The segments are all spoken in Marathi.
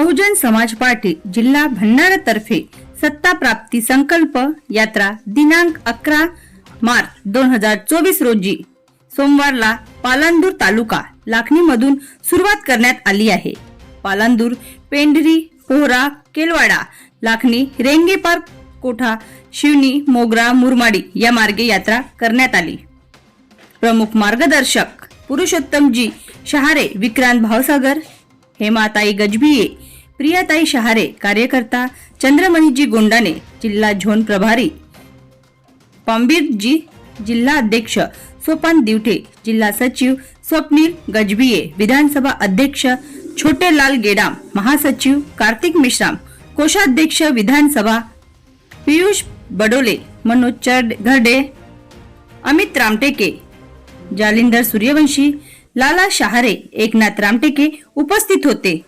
बहुजन समाज पार्टी जिल्हा भंडारा तर्फे सत्ता प्राप्ती संकल्प यात्रा दिनांक अकरा मार्च दोन हजार चोवीस रोजी सोमवारला पालांदूर तालुका लाखणी मधून सुरुवात करण्यात आली आहे. पालांदूर पेंढरी पोहरा केलवाडा लाखणी रेंगे पार्क कोठा शिवनी मोगरा मुरमाडी या मार्गे यात्रा करण्यात आली. प्रमुख मार्गदर्शक पुरुषोत्तमजी शहारे विक्रांत भावसागर हेमाताई गजभिये प्रियाताई शहारे कार्यकर्ता चंद्रमणीजी गोंडाने जिल्हा झोन प्रभारी. पंबीरजी जिल्हा अध्यक्ष सोपान दिवठे जिल्हा सचिव स्वप्नील गजबिये विधानसभा अध्यक्ष छोटेलाल गेडाम महासचिव कार्तिक मिश्राम कोषाध्यक्ष विधानसभा पियुष बडोले मनोज चर्ड- घरडे अमित रामटेके जालिंदर सूर्यवंशी लाला शहारे एकनाथ रामटेके उपस्थित होते.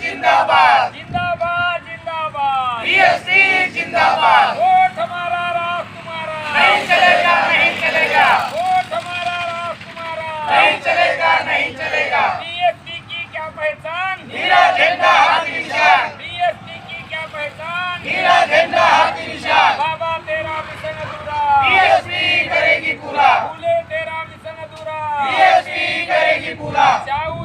जिंदाबाद। जिंदाबाद जिंदाबाद। बीएसपी जिंदाबाद। वोट हमारा राज तुम्हारा नहीं चलेगा नहीं चलेगा। वोट हमारा राज तुम्हारा नहीं चलेगा नहीं चलेगा। बीएसपी की क्या पहचान? नीला झंडा हाथी निशान। बीएसपी की क्या पहचान? नीला झंडा हाथी निशान। बाबा तेरा मिशन अधूरा। बीएसपी करेगी पूरा। फूले तेरा मिशन अधूरा। बीएसपी करेगी पूरा। चाऊ